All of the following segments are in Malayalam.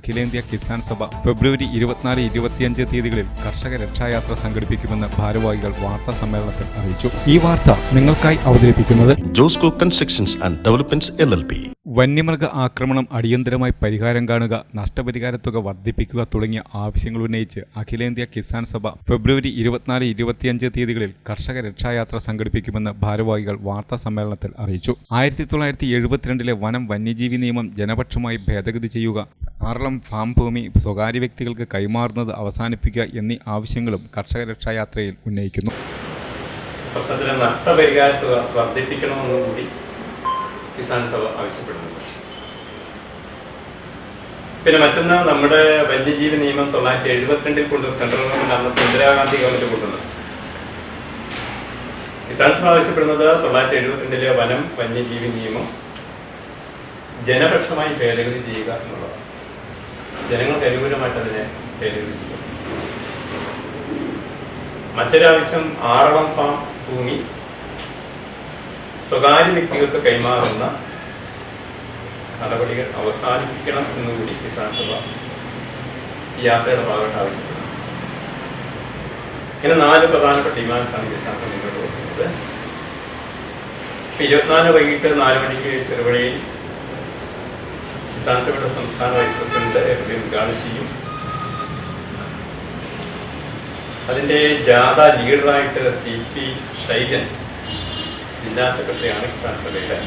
അഖിലേന്ത്യാ കിസാൻ സഭ ഫെബ്രുവരി ഇരുപത്തിനാല് ഇരുപത്തിയഞ്ച് തീയതികളിൽ കർഷക രക്ഷായാത്ര സംഘടിപ്പിക്കുമെന്ന് ഭാരവാഹികൾ വാർത്താ സമ്മേളനത്തിൽ അറിയിച്ചു. ഈ വാർത്ത നിങ്ങൾക്കായി അവതരിപ്പിക്കുന്നത് Josco constructions and developments L വന്യമൃഗ ആക്രമണം അടിയന്തരമായി പരിഹാരം കാണുക നഷ്ടപരിഹാരത്തുക വർദ്ധിപ്പിക്കുക തുടങ്ങിയ ആവശ്യങ്ങൾ ഉന്നയിച്ച് അഖിലേന്ത്യാ കിസാൻ സഭ ഫെബ്രുവരി ഇരുപത്തിനാല് ഇരുപത്തിയഞ്ച് തീയതികളിൽ കർഷക രക്ഷായാത്ര സംഘടിപ്പിക്കുമെന്ന് ഭാരവാഹികൾ വാർത്താ സമ്മേളനത്തിൽ അറിയിച്ചു. ആയിരത്തി തൊള്ളായിരത്തി എഴുപത്തിരണ്ടിലെ വനം വന്യജീവി നിയമം ജനപക്ഷമായി ഭേദഗതി ചെയ്യുക ആറളം ഫാം ഭൂമി സ്വകാര്യ വ്യക്തികൾക്ക് കൈമാറുന്നത് അവസാനിപ്പിക്കുക എന്നീ ആവശ്യങ്ങളും കർഷക രക്ഷായാത്രയിൽ ഉന്നയിക്കുന്നു. നഷ്ടപരിഹാരത്തുക വർദ്ധിപ്പിക്കണമെന്നും കൂടി കിസാൻ സഭ ആവശ്യപ്പെടുന്നത് പിന്നെ മറ്റൊന്ന് നമ്മുടെ വന്യജീവി നിയമം തൊള്ളായിരത്തി എഴുപത്തിരണ്ടിൽ കൊണ്ടുവന്ന സെൻട്രൽ ഗവൺമെന്റ് അന്നത്തെ ഇന്ദിരാഗാന്ധി ഗവൺമെന്റ് കൊണ്ടുവന്നത്. കിസാൻ സഭ ആവശ്യപ്പെടുന്നത് തൊള്ളായിരത്തി എഴുപത്തിരണ്ടിലെ വനം വന്യജീവി നിയമം ജനപക്ഷമായി ഭേദഗതി ചെയ്യുക എന്നുള്ളതാണ്. ജനങ്ങൾക്ക് അനുകൂലമായിട്ട് അതിനെ ഭേദഗതി ചെയ്യുക. മറ്റൊരാവശ്യം ആറളം ഫാം ഭൂമി സ്വകാര്യ വ്യക്തികൾക്ക് കൈമാറുന്ന നടപടികൾ അവസാനിപ്പിക്കണം എന്നുകൂടി കിസാൻ സഭ ഈ യാത്രയുടെ ഭാഗമായിട്ട് ആവശ്യപ്പെടുന്നു. ഇങ്ങനെ നാല് പ്രധാനപ്പെട്ട ഡിമാൻഡ്സ് ആണ് കിസാൻ സഭ മുന്നോട്ട് ഇപ്പൊ ഇരുപത്തിനാല് വൈകിട്ട് നാല് മണിക്ക് ചെറുപടിയിൽ കിസാൻ സഭയുടെ സംസ്ഥാന വൈസ് പ്രസിഡന്റ് എഫ് ഉദ്ഘാടനം ചെയ്യും. അതിന്റെ ജാഥ ലീഡറായിട്ട് സി പി ഷൈജൻ ജില്ലാ സെക്രട്ടറിയാണ് കിസാൻ സഭയുടെ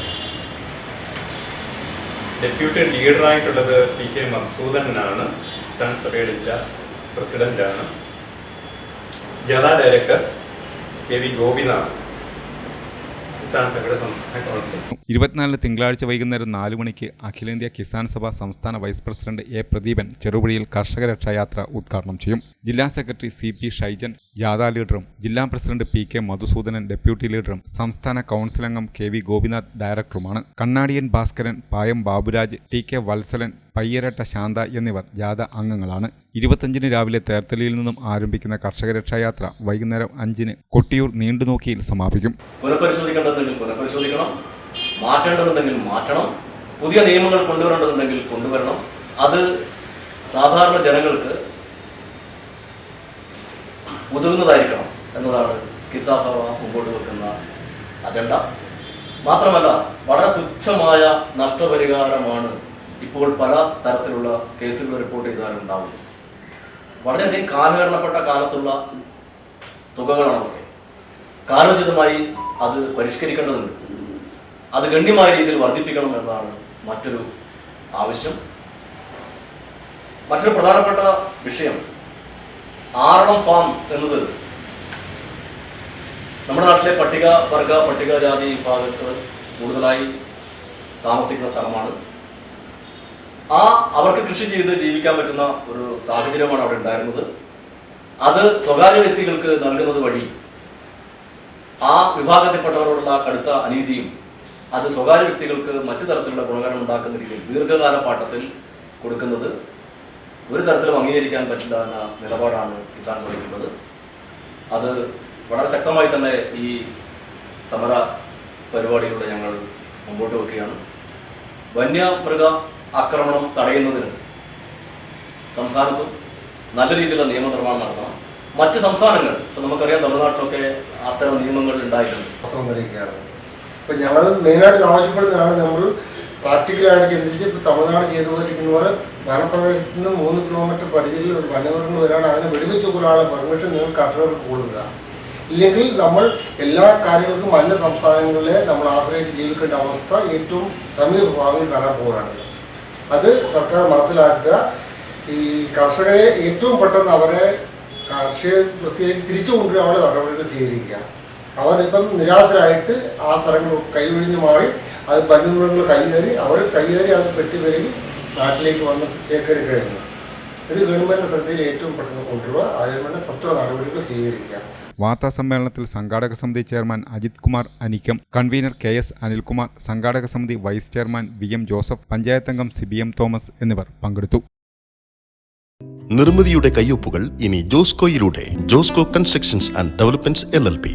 ഡെപ്യൂട്ടി ലീഡറായിട്ടുള്ളത് പി കെ മധുസൂദനാണ് കിസാൻ സഭയുടെ ജില്ലാ പ്രസിഡന്റാണ്. ജില്ലാ ഡയറക്ടർ കെ വി ഗോപിനാഥ് ഇരുപത്തിനാലിന് തിങ്കളാഴ്ച വൈകുന്നേരം നാലു മണിക്ക് അഖിലേന്ത്യാ കിസാൻ സഭ സംസ്ഥാന വൈസ് പ്രസിഡന്റ് എ പ്രദീപൻ ചെറുപുഴയിൽ കർഷക രക്ഷായാത്ര ഉദ്ഘാടനം ചെയ്യും. ജില്ലാ സെക്രട്ടറി സി പി ഷൈജൻ ജാഥാ ലീഡറും ജില്ലാ president P K Madhusoodanan deputy ലീഡറും സംസ്ഥാന കൗൺസിൽ അംഗം കെ വി ഗോപിനാഥ് ഡയറക്ടറുമാണ്. കണ്ണാടിയൻ ഭാസ്കരൻ പായം ബാബുരാജ് ടി കെ വത്സലൻ പയ്യരട്ട ശാന്ത എന്നിവർ ജാഥ അംഗങ്ങളാണ്. ഇരുപത്തഞ്ചിന് രാവിലെ തേർത്തലയിൽ നിന്നും ആരംഭിക്കുന്ന കർഷക രക്ഷായാത്ര വൈകുന്നേരം അഞ്ചിന് കൊട്ടിയൂർ നീണ്ടുനോക്കിയിൽ സമാപിക്കും. മാറ്റണം പുതിയ നിയമങ്ങൾ കൊണ്ടുവരേണ്ടതുണ്ടെങ്കിൽ കൊണ്ടുവരണം. അത് സാധാരണ ജനങ്ങൾക്ക് ഉതകുന്നതായിരിക്കണം എന്നതാണ് കിസാഫ മുമ്പോട്ട് വെക്കുന്ന അജണ്ട മാത്രമല്ല വളരെ തുച്ഛമായ നഷ്ടപരിഹാരമാണ് ഇപ്പോൾ പല തരത്തിലുള്ള കേസുകൾ റിപ്പോർട്ട് ചെയ്താലും ഉണ്ടാവുന്നത് വളരെയധികം കാലഹരണപ്പെട്ട കാലത്തുള്ള തുകകളാണ് കാലോചിതമായി അത് പരിഷ്കരിക്കേണ്ടതുണ്ട്. അത് ഗണ്യമായ രീതിയിൽ വർദ്ധിപ്പിക്കണം എന്നതാണ് മറ്റൊരു ആവശ്യം. മറ്റൊരു പ്രധാനപ്പെട്ട വിഷയം ആറളം ഫാം എന്നത് നമ്മുടെ നാട്ടിലെ പട്ടിക വർഗ പട്ടികജാതി വിഭാഗത്ത് കൂടുതലായി താമസിക്കുന്ന സ്ഥലമാണ്. ആ അവർക്ക് കൃഷി ചെയ്ത് ജീവിക്കാൻ പറ്റുന്ന ഒരു സാഹചര്യമാണ് അവിടെ ഉണ്ടായിരുന്നത്. അത് സ്വകാര്യ വ്യക്തികൾക്ക് നൽകുന്നത് വഴി ആ വിഭാഗത്തിൽപ്പെട്ടവരോടുള്ള കടുത്ത അനീതിയും അത് സ്വകാര്യ വ്യക്തികൾക്ക് മറ്റു തരത്തിലുള്ള ഗുണകരം ഉണ്ടാക്കുന്ന രീതിയിൽ ദീർഘകാല പാട്ടത്തിൽ കൊടുക്കുന്നത് ഒരു തരത്തിലും അംഗീകരിക്കാൻ പറ്റില്ല എന്ന നിലപാടാണ് കിസാൻ സഭയ്ക്കുള്ളത്. അത് വളരെ ശക്തമായി തന്നെ ഈ സമര പരിപാടിയിലൂടെ ഞങ്ങൾ മുമ്പോട്ട് വെക്കുകയാണ്. വന്യമൃഗ ആക്രമണം തടയുന്നതിന് സംസ്ഥാനത്തും നല്ല രീതിയിലുള്ള നിയമനിർമ്മാണം നടത്തണം. മറ്റ് സംസ്ഥാനങ്ങൾ ഇപ്പൊ നമുക്കറിയാം തമിഴ്നാട്ടിലൊക്കെ അത്തരം നിയമങ്ങൾ ഉണ്ടായിട്ടുണ്ട്. ഇപ്പം ഞങ്ങൾ മെയിനായിട്ട് ആവശ്യപ്പെടുന്നതാണ് നമ്മൾ പ്രാക്ടിക്കലായിട്ട് ചിന്തിച്ച് ഇപ്പോൾ തമിഴ്നാട് ചെയ്തു പോയിരിക്കുന്ന പോലെ വനപ്രദേശത്ത് നിന്ന് മൂന്ന് കിലോമീറ്റർ പരിധിയിൽ ഒരു വന്യമൃഗങ്ങൾ വരാണ് അതിനെ വെടിവെച്ച് കൂടാനുള്ള പെർമിഷൻ നിങ്ങൾ കർഷകർക്ക് കൊടുക്കുക. ഇല്ലെങ്കിൽ നമ്മൾ എല്ലാ കാര്യങ്ങൾക്കും അന്യ സംസ്ഥാനങ്ങളിലെ നമ്മൾ ആശ്രയിച്ച് ജീവിക്കേണ്ട അവസ്ഥ ഏറ്റവും സമീപ ഭാവിയിൽ വരാൻ അത് സർക്കാർ മനസ്സിലാക്കുക. ഈ കർഷകരെ ഏറ്റവും പെട്ടെന്ന് അവരെ കാർഷിക വൃത്തിയിലേക്ക് തിരിച്ചു കൊണ്ടുവരാനുള്ള നടപടികൾ സ്വീകരിക്കുക. അവരിപ്പം നിരാശരായിട്ട് ആ സ്ഥലങ്ങൾ കൈവിഴിഞ്ഞു മാറി അത് വന്യമൃഗങ്ങൾ കൈകയറി അവർ കൈകയറി അത് പെട്ടിവരുകി നാട്ടിലേക്ക് വന്ന് ചേക്കരി കഴിഞ്ഞു ഇത് ഗവൺമെന്റ് ശ്രദ്ധയിൽ ഏറ്റവും പെട്ടെന്ന് കൊണ്ടുവരിക അതിനുവേണ്ട സത്വ നടപടികൾ സ്വീകരിക്കുക. വാർത്താ സമ്മേളനത്തിൽ സംഘാടക സമിതി chairman Ajith Kumar Anikkam convener K S Anilkumar സംഘാടക സമിതി vice chairman V M Joseph panchayat അംഗം സി ബി എം തോമസ് എന്നിവർ പങ്കെടുത്തു. നിർമ്മിതിയുടെ കയ്യൊപ്പുകൾ ഇനി ജോസ്കോയിലൂടെ Josco constructions and developments L L P.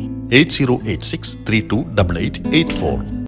8086